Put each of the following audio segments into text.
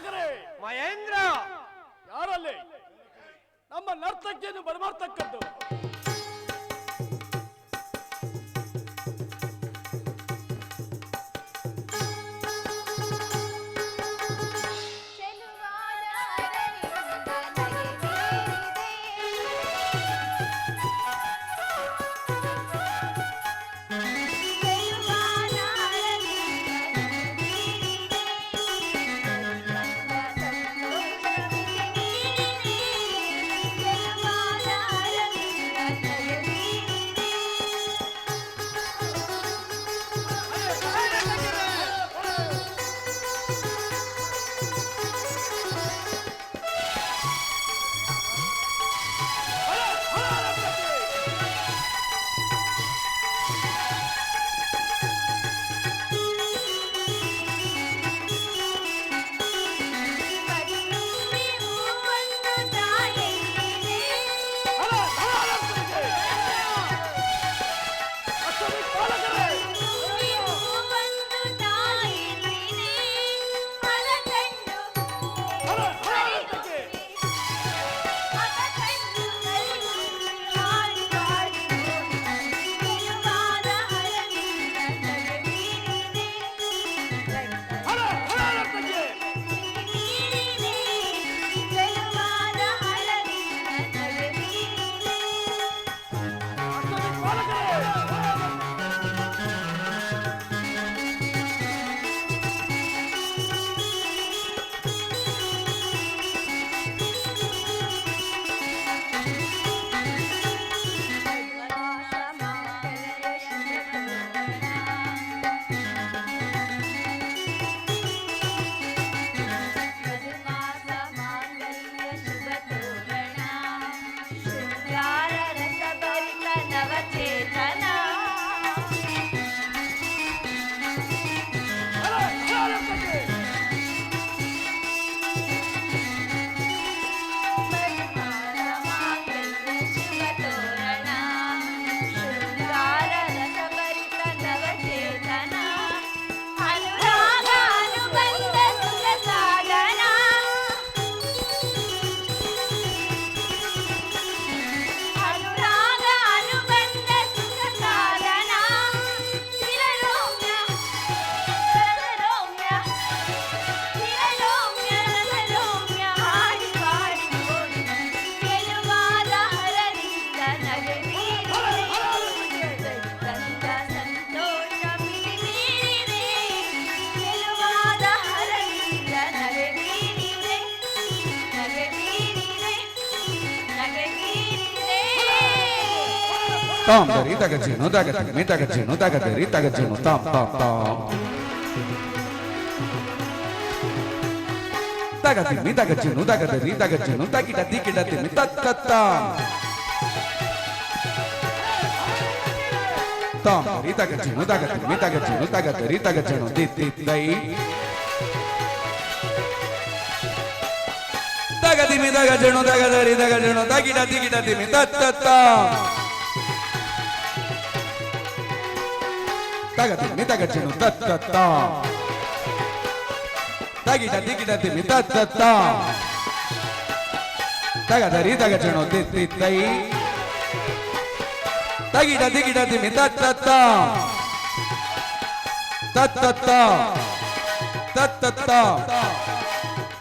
ಪಾಲಕರೇ ಮಹೇಂದ್ರ ಯಾರಲ್ಲಿ? ನಮ್ಮ ನರ್ತಕಿಯನ್ನು ಬರಮಾಡ್ತಕ್ಕದ್ದು తాగజీను తాగజీను నీ తాగజీను తాగదేరి తాగజీను తాం తాం తాం తాగజీని తాగజీను తాగదేరి తాగజీను తాకిట దికిట తిని తత్ తత్ తాం తాం రీ తాగజీను తాగదేరి తాగజీను తాగదేరి తాగజీను ది ది దై తాగదిమి తాగజీను తాగదేరి తాగజీను తాకిట దికిట తిని తత్ తత్ తాం tam. Tagi da digi da timi tat tat tam. Taga dari taga jino dit dit dai. Tagi da digi da timi tat tat tam. Tat tat tam. Tat tat tam.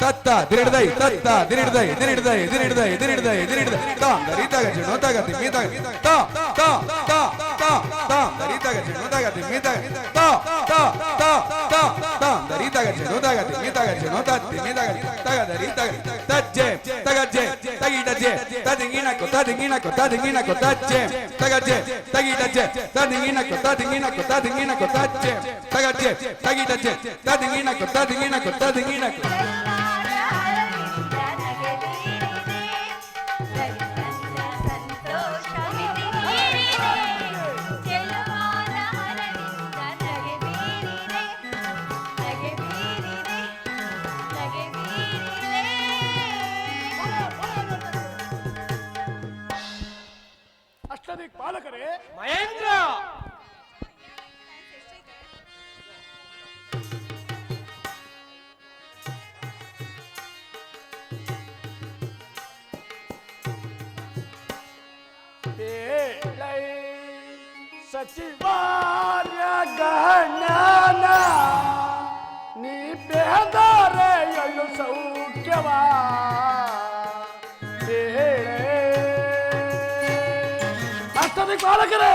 ತತ್ತ ದಿರಿಡ್ದೈ ತತ್ತ ದಿರಿಡ್ದೈ ದಿರಿಡ್ದೈ ದಿರಿಡ್ದೈ ದಿರಿಡ್ದೈ ದಿರಿಡ್ದೈ ತಾ ದರಿ ತಗ ಜಿಣೋ ತಗ ತಿಮ್ಮಿ ತಗ ತಾ ತಾ ತಾ ತಾ ತಾ ದರಿ ತಗ ಜಿಣೋ ತಗ ತಿಮ್ಮಿ ತಗ ತಾ ತಾ ತಾ ತಾ ತಾ ದರಿ ತಗ ಜಿಣೋ ತಗ ತಿಮ್ಮಿ ತಗ ಜಿಣೋ ತ ತಿಮ್ಮಿ ತಗ ತಗ ದರಿ ತಗ ತಜ್ಜೆ ತಗಜ್ಜೆ ತಗಿಡಜೆ ತದಿಂಗಿನ ಕೊ ತದಿಂಗಿನ ಕೊ ತದಿಂಗಿನ ಕೊ ತಜ್ಜೆ ತಗಜ್ಜೆ ತಗಿಡಜೆ ತದಿಂಗಿನ ಕೊ ತದಿಂಗಿನ ಕೊ ತದಿಂಗಿನ ಕೊ ತಜ್ಜೆ ತಗಜ್ಜೆ ತಗಿಡಜೆ ತದಿಂಗಿನ ಕೊ ತದಿಂಗಿನ ಕೊ ತದಿಂಗಿನ ಕೊ ಸಚಿವಾರ್ಯ ಗಣ್ಯನ ನೀ ಬೇದರೆ ಎಳ್ಳು ಸೌಖ್ಯವಾ ಹೇಳೆ ಅಷ್ಟದಿ ಬಾಲಕರೇ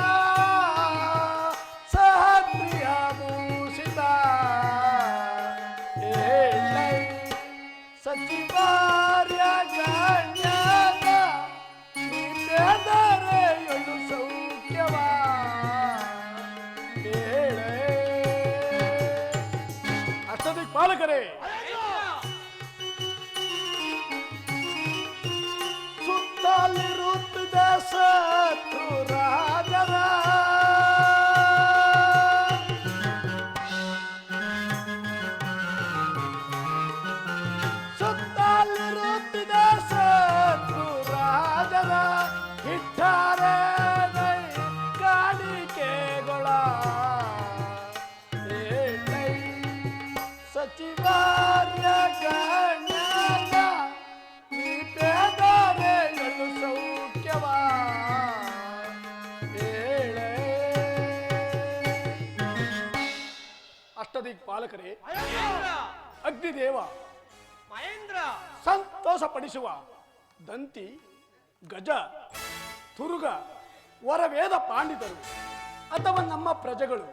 ಅಥವಾ ನಮ್ಮ ಪ್ರಜೆಗಳು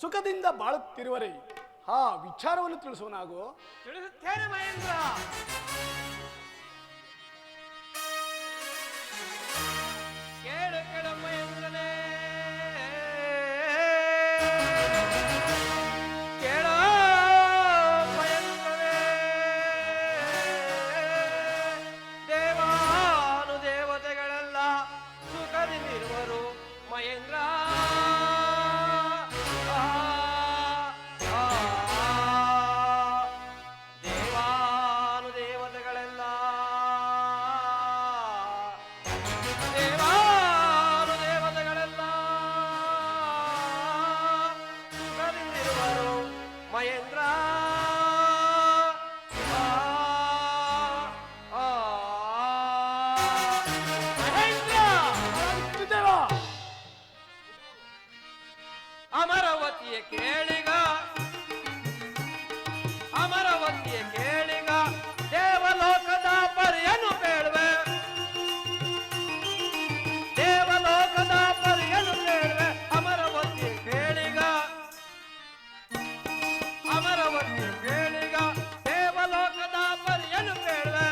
ಸುಖದಿಂದ ಬಾಳುತ್ತಿರುವರೆ ಆ ವಿಚಾರವನ್ನು ತಿಳಿಸುವನಾಗೋ ತಿಳಿಸುತ್ತೇನೆ ಮಹೇಂದ್ರ. ಕೇಳಿಗ? ಅಮರವತಿಯ ಕೇಳಿಗ? ದೇವಲೋಕದ ಪರಿಯನು ಬೇಡವೆ ದೇವಲೋಕದ ಪರಿಯನು ಬೇಡವೆ ಅಮರವತಿಯ ಕೇಳಿಗ? ಅಮರವತಿಯ ಕೇಳಿಗ? ದೇವಲೋಕದ ಪರಿಯನು ಬೇಡವೆ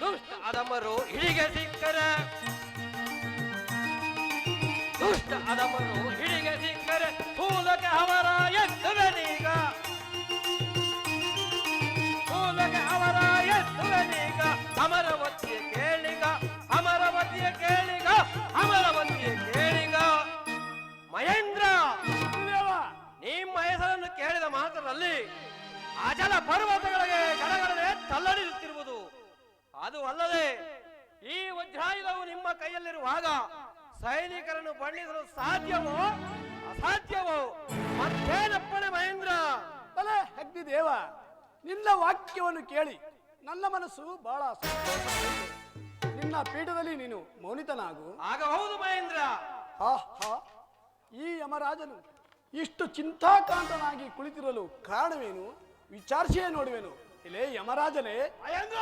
ದುಷ್ಟ ಅದಮರು ಹಿಡಿಗೆ ಸಿಕ್ಕರೆ. ಅದಮರು ಹಿಡಿಗೆ ಸಿಕ್ಕರೆ ಮೂಲಕ್ಕೆ ಅವರ ಎದ್ದುವನೀಗ ಮೂಲಕ್ಕೆ ಅವರ ಎದ್ದುವನೀಗ ಅಮರವತಿಯ ಕೇಳಿಗ ಅಮರವತಿಯ ಕೇಳಿಗ ಅಮರವತಿಯ ಕೇಳಿಗ. ಮಹೇಂದ್ರ ನಿಮ್ಮ ಹೆಸರನ್ನು ಕೇಳಿದ ಮಾತ್ರದಲ್ಲಿ ಅಜಲ ಪರ್ವತಗಳಿಗೆ ಗಡಗಡನೆ ತಲ್ಲಡಿಸುತ್ತಿರುವುದು ಅದು ಅಲ್ಲದೆ ಈ ವಜ್ರಾಯುಧವು ನಿಮ್ಮ ಕೈಯಲ್ಲಿರುವಾಗ ಸೈನಿಕರನ್ನು ಬಣ್ಣಿಸಲು ಸಾಧ್ಯವೋ? ಅಸಾಧ್ಯವೋ? ಮತ್ತೇನಪ್ಪಣೆ ಮಹೇಂದ್ರ? ಬಲೆ ಅಗ್ನಿದೇವ ನಿನ್ನ ವಾಕ್ಯವನ್ನು ಕೇಳಿ. ನನ್ನ ಮನಸ್ಸು ಬಹಳ. ನಿನ್ನ ಪೀಠದಲ್ಲಿ ನೀನು ಮೌನಿತನಾಗು. ಆಗಬಹುದು ಮಹೇಂದ್ರ. ಹಾ. ಈ ಯಮರಾಜನು ಇಷ್ಟು ಚಿಂತಾಕಾಂತನಾಗಿ ಕುಳಿತಿರಲು ಕಾರಣವೇನು? ವಿಚಾರಿಸಿಯೇ ನೋಡುವೆನು. ಇಲ್ಲೇ ಯಮರಾಜನೇ. ಮಹೇಂದ್ರ!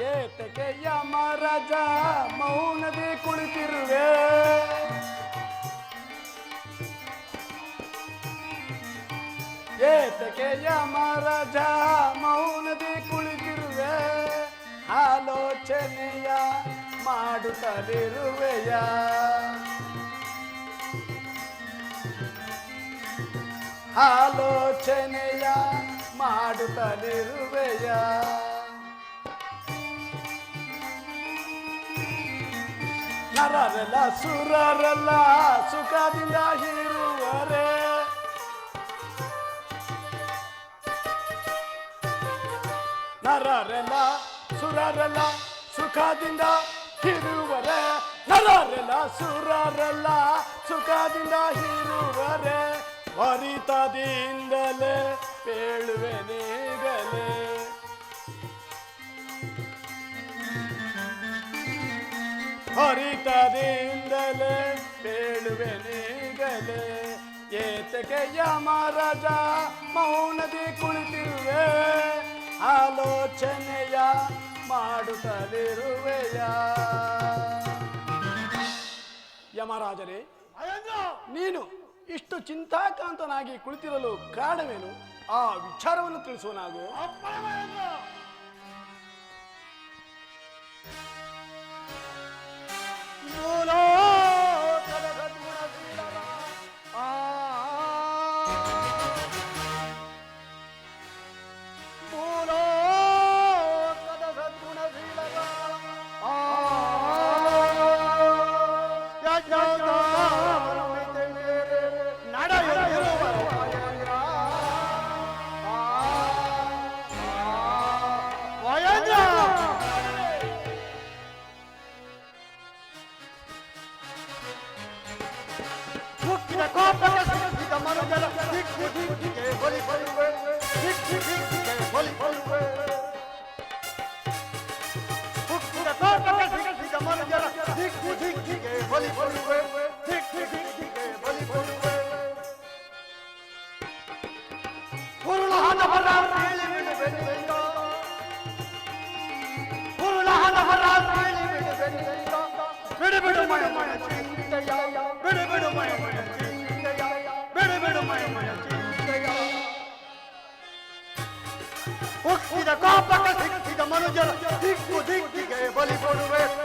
ಏತಕ್ಕೆ ಯಮರಾಜ ಮೌನದಿ ಕುಳಿತಿರುವೆ ಏತಕ್ಕೆ ಯಮರಾಜ ಮೌನದಿ ಕುಳಿತಿರುವೆ ಆಲೋಚನೆಯ ಮಾಡುತ್ತಲಿರುವೆಯ ಆಲೋಚನೆಯ ಮಾಡುತ್ತಲಿರುವೆಯ ನರರೆಲ್ಲ, ಸುರರೆಲ್ಲ ಸುಖದಿಂದ ಇರುವರೆ. ನರರೆಲ್ಲ, ಸುರರೆಲ್ಲ ಸುಖದಿಂದ ಇರುವರೆ. ನರರೆಲ್ಲ, ಸುರರೆಲ್ಲ ಸುಖದಿಂದ ಇರುವರೆ. ವರಿತದಿಂದಲೇ ಪೇಳುವೆ ನೀಗಲೇ. ಹರಿತದಿಂದಲೇ ಕೇಳುವೆ ನೀಗಲೇ. ಏತಕ್ಕೆ ಯಮರಾಜ ಮೌನದಿ ಕುಳಿತಿರುವೆ. ಆಲೋಚನೆಯ ಮಾಡುತ್ತಲಿರುವೆಯ. ಯಮರಾಜರೇ ನೀನು ಇಷ್ಟು ಚಿಂತಾಕಾಂತನಾಗಿ ಕುಳಿತಿರಲು ಕಾರಣವೇನು? ಆ ವಿಚಾರವನ್ನು ತಿಳಿಸುವ Oh. on. उसको देख गए बॉलीवुड में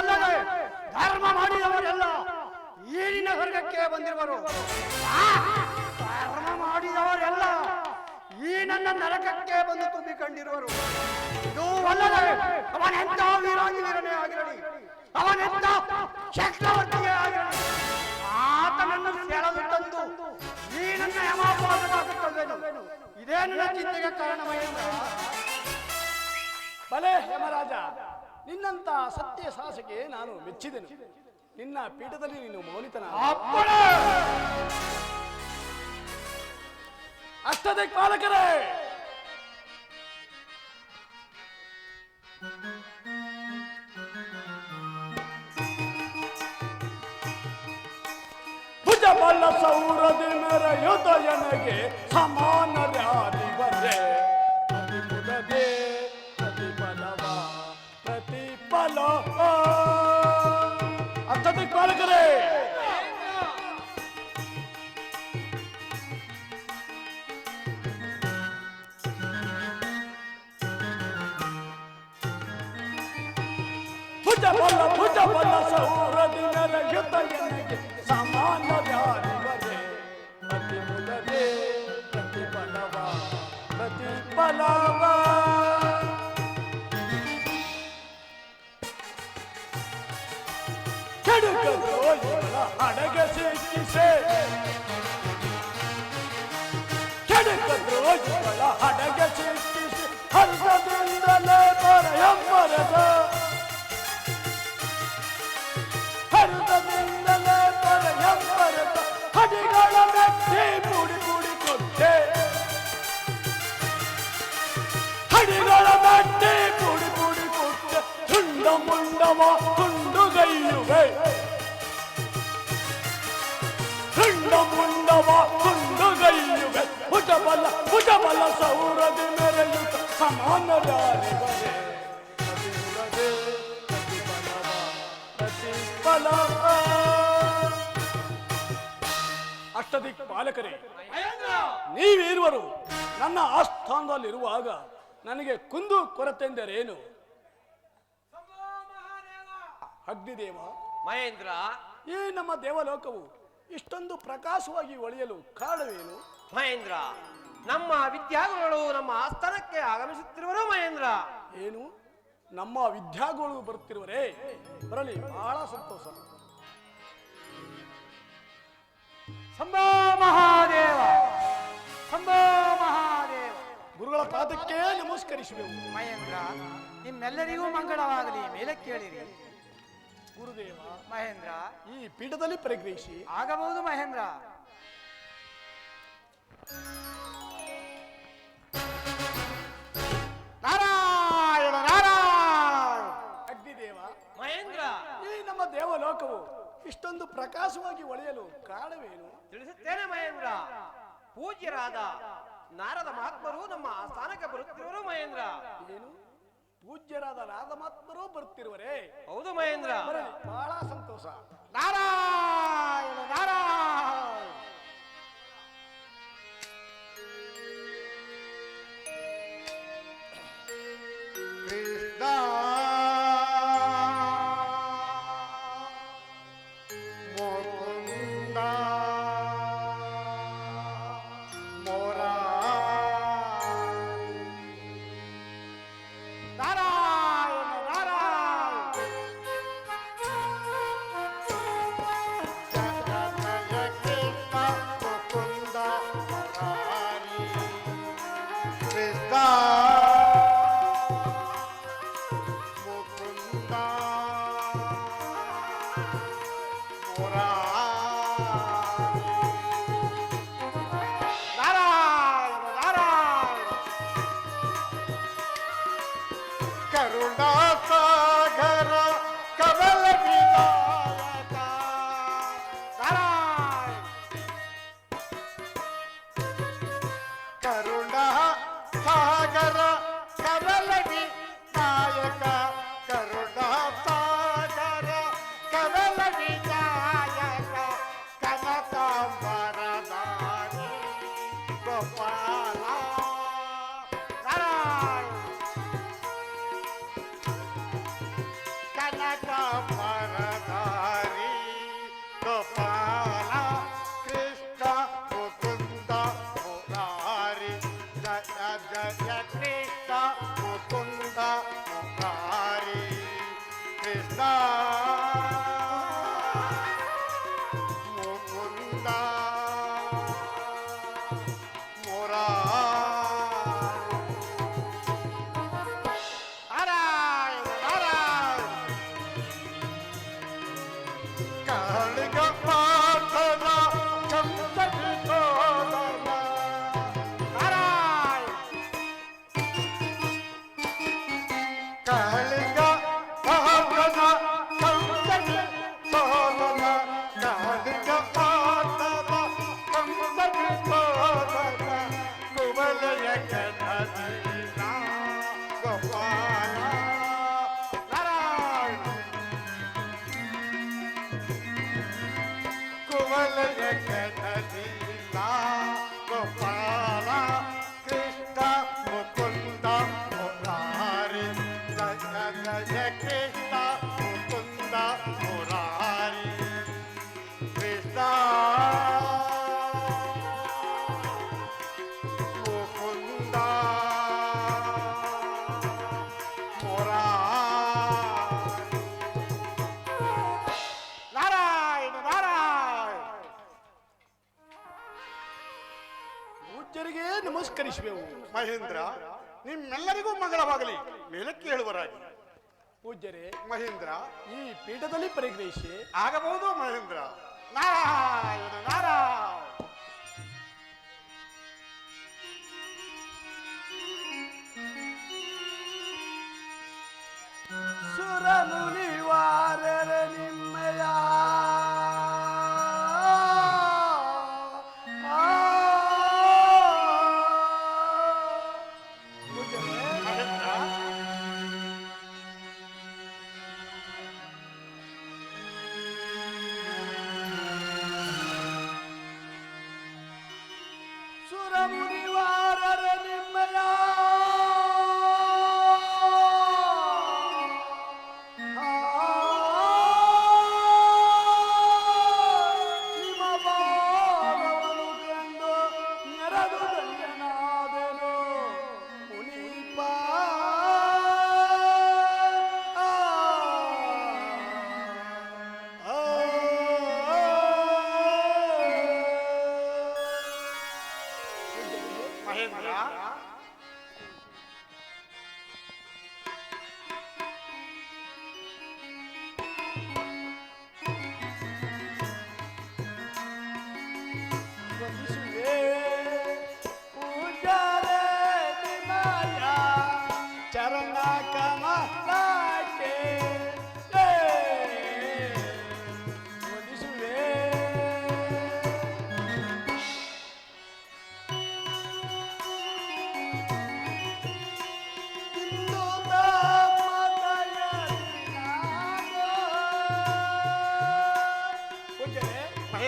ಅಲ್ಲದೆ ಧರ್ಮ ಮಾಡಿದವರೆಲ್ಲ ಏನಿನ ಸ್ವರ್ಗಕ್ಕೆ ಬಂದಿರುವರು. ಧರ್ಮ ಮಾಡಿದವರೆಲ್ಲ ಈ ನನ್ನ ನರಕಕ್ಕೆ ಬಂದು ತುಂಬಿಕೊಂಡಿರುವರು. ಇದು ಅಲ್ಲದೆ ಅವನೆಂತ ವೀರಾಗಿ ವೀರನೇ ಆಗಿರಲಿ ಅವನೆಂತ ಚಕ್ರವರ್ತಿಯೇ ಆಗಿರಲಿ, ಆತನನ್ನು ಸೆಳೆದು ತಂದು ಈ ನನ್ನ ಯಮಾಪಾದವಾಗುತ್ತವೇನು ಇದೇ ನನ್ನ ಚಿಂತೆಗೆ ಕಾರಣ ಬಲೆ ಯಮರಾಜ ನಿನ್ನಂತ ಸತ್ಯ ಸಾಹಸಕ್ಕೆ ನಾನು ಮೆಚ್ಚಿದೆನು. ನಿನ್ನ ಪೀಠದಲ್ಲಿ ನೀನು ಮೌನಿತನ ಅಷ್ಟದೇ ಪಾಲಕರೇ! ಭುಜ ಬಲ್ಲ ಸೌರದಿ ಮೆರೆಯುತ್ತ ಜನಗೆ ಸಮಾನರ್ಯಾರಿವರೇ ಹಡಗ ಸಿಕ್ಕಿಸೆ ಕೆಡುಕದು ದ್ರೋಹಿಗಳ ಹಡಗೆ ಸಿಕ್ಕಿಸಿ ಹರ್ಷದಿಂದಲೇ ಪರಯಮ್ಮರದ ಹರ್ಷದಿಂದಲೇ ಪರಯಮ್ಮರದ ಹಡಿಗಳ ಮೆಟ್ಟಿ ಪುಡಿ ಪುಡಿ ಕೊಟ್ಟೆ ಹಡಿಗಳ ಮೆಟ್ಟಿ ಪುಡಿ ಪುಡಿ ಕೊಟ್ಟೆ ತುಂಡ ಮುಂಡವ ಮುಂಡವ ತುಂಡುಗೈಯುವೆ ಭುಜಬಲ ಭುಜಬಲ ಸೌರದಿ ಮೆರೆಯುತ್ತ ಪ್ರತಿಬಲವ ಅಷ್ಟದಿಕ್ ಪಾಲಕರೇ ನೀವಿರುವರು ನನ್ನ ಆಸ್ಥಾನದಲ್ಲಿರುವಾಗ ನನಗೆ ಕುಂದು ಕೊರತೆಂದರೇನು? ಅಗ್ನಿದೇವ ಮಹೇಂದ್ರ ಈ ನಮ್ಮ ದೇವಲೋಕವು ಇಷ್ಟೊಂದು ಪ್ರಕಾಶವಾಗಿ ಒಳೆಯಲು ಕಾರಣವೇನು? ಮಹೇಂದ್ರ ನಮ್ಮ ವಿದ್ಯಾಗುರುಗಳು ನಮ್ಮ ಆಸ್ಥಾನಕ್ಕೆ ಆಗಮಿಸುತ್ತಿರುವರು ಮಹೇಂದ್ರ. ಏನು? ನಮ್ಮ ವಿದ್ಯಾಗುರು ಬರುತ್ತಿರುವರೇ? ಬರಲಿ ಬಹಳ ಸಂತೋಷ. ಸಂಭೋ ಮಹಾದೇವ ಸಂಭೋ ಮಹಾದೇವ. ಗುರುಗಳ ಪಾದಕ್ಕೆ ನಮಸ್ಕರಿಸಬೇಕು ಮಹೇಂದ್ರ ನಿಮ್ಮೆಲ್ಲರಿಗೂ ಮಂಗಳವಾಗಲಿ ಮೇಲೆ ಕೇಳಿರಿ ಗುರುದೇವ ಮಹೇಂದ್ರ. ಈ ಪೀಠದಲ್ಲಿ ಪ್ರಗ್ರಹಿಸಿ ಆಗಬಹುದು ಮಹೇಂದ್ರ. ನಾರಾಯಣ ನಾರಾಯಣ. ಅಗ್ನಿದೇವ. ಮಹೇಂದ್ರ. ಈ ನಮ್ಮ ದೇವಲೋಕವು ಇಷ್ಟೊಂದು ಪ್ರಕಾಶವಾಗಿ ಒಳೆಯಲು ಕಾರಣವೇನು? ತಿಳಿಸುತ್ತೇನೆ ಮಹೇಂದ್ರ. ಪೂಜ್ಯರಾದ ನಾರದ ಮಹಾತ್ಮರು ನಮ್ಮ ಆಸ್ಥಾನಕ್ಕೆ ಬರುತ್ತಿರುವರು ಮಹೇಂದ್ರ. ಏನು? ಪೂಜ್ಯರಾದ ರಾಧಮಾತ್ಮರು ಬರ್ತಿರುವರೇ. ಹೌದು ಮಹೇಂದ್ರ. ಬಹಳ ಸಂತೋಷ. ನಾರಾಯಣ ನಾರಾಯಣ. મોરા कमल जग ಮಹೇಂದ್ರ ನಿಮ್ಮೆಲ್ಲರಿಗೂ ಮಂಗಳವಾಗಲಿ. ಮೇಲೆ ಕೇಳುವರಾಗಿ ಪೂಜ್ಯರೇ ಮಹೇಂದ್ರ ಈ ಪೀಠದಲ್ಲಿ ಪರಿಗ್ರಹಿಸಿ ಆಗಬಹುದು ಮಹೇಂದ್ರ. ನಾ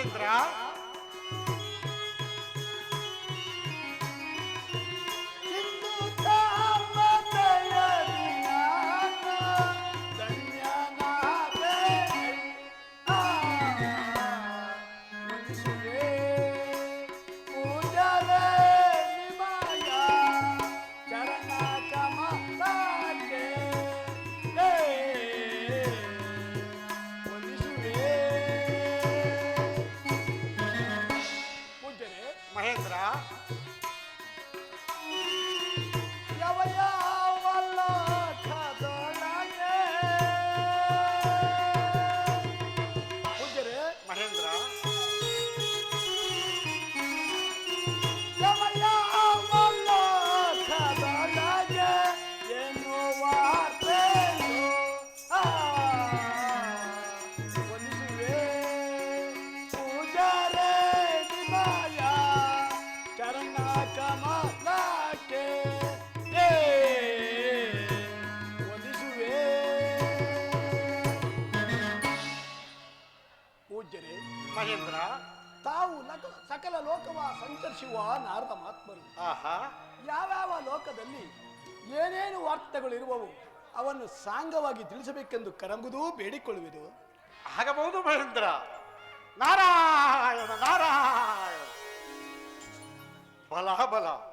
નરેન્દ્રા ತಿಳಿಸಬೇಕೆಂದು ಕರಂಗುದೂ ಬೇಡಿಕೊಳ್ಳುವುದು. ಆಗಬಹುದು ಮಹೇಂದ್ರ. ನಾರಾಯಣ ನಾರಾಯಣ. ಬಲ ಬಲ.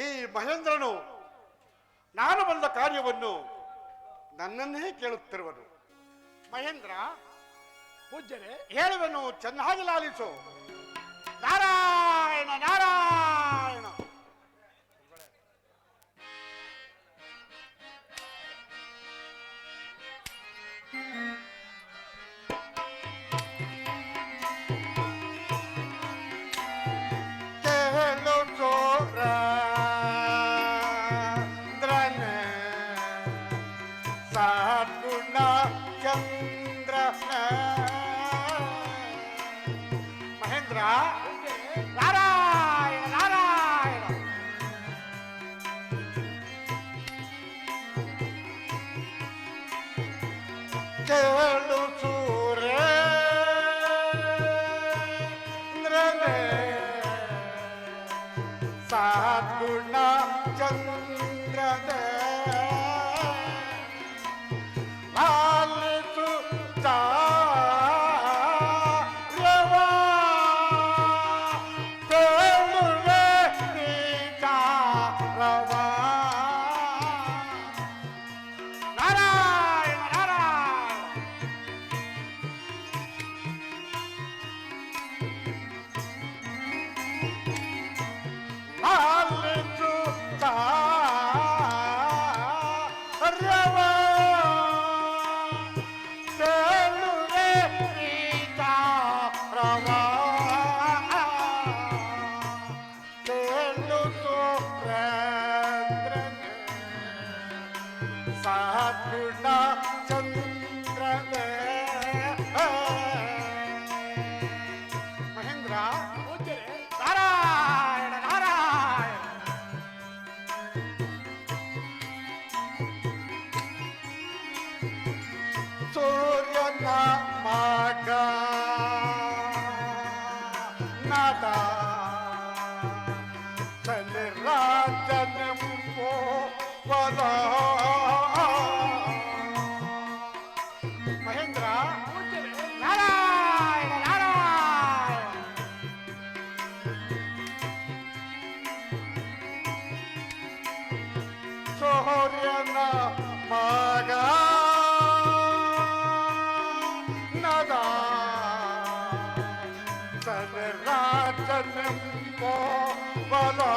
ಈ ಮಹೇಂದ್ರನು ನಾನು ಬಂದ ಕಾರ್ಯವನ್ನು ನನ್ನನ್ನೇ ಕೇಳುತ್ತಿರುವನು. ಮಹೇಂದ್ರ, ಪೂಜ್ಯರೇ, ಹೇಳುವನು, ಚೆನ್ನಾಗಿ ಲಾಲಿಸು. ನಾರಾಯಣ ನಾರಾಯಣ. Good night. साथ ना சதா சதராஜனம் போலா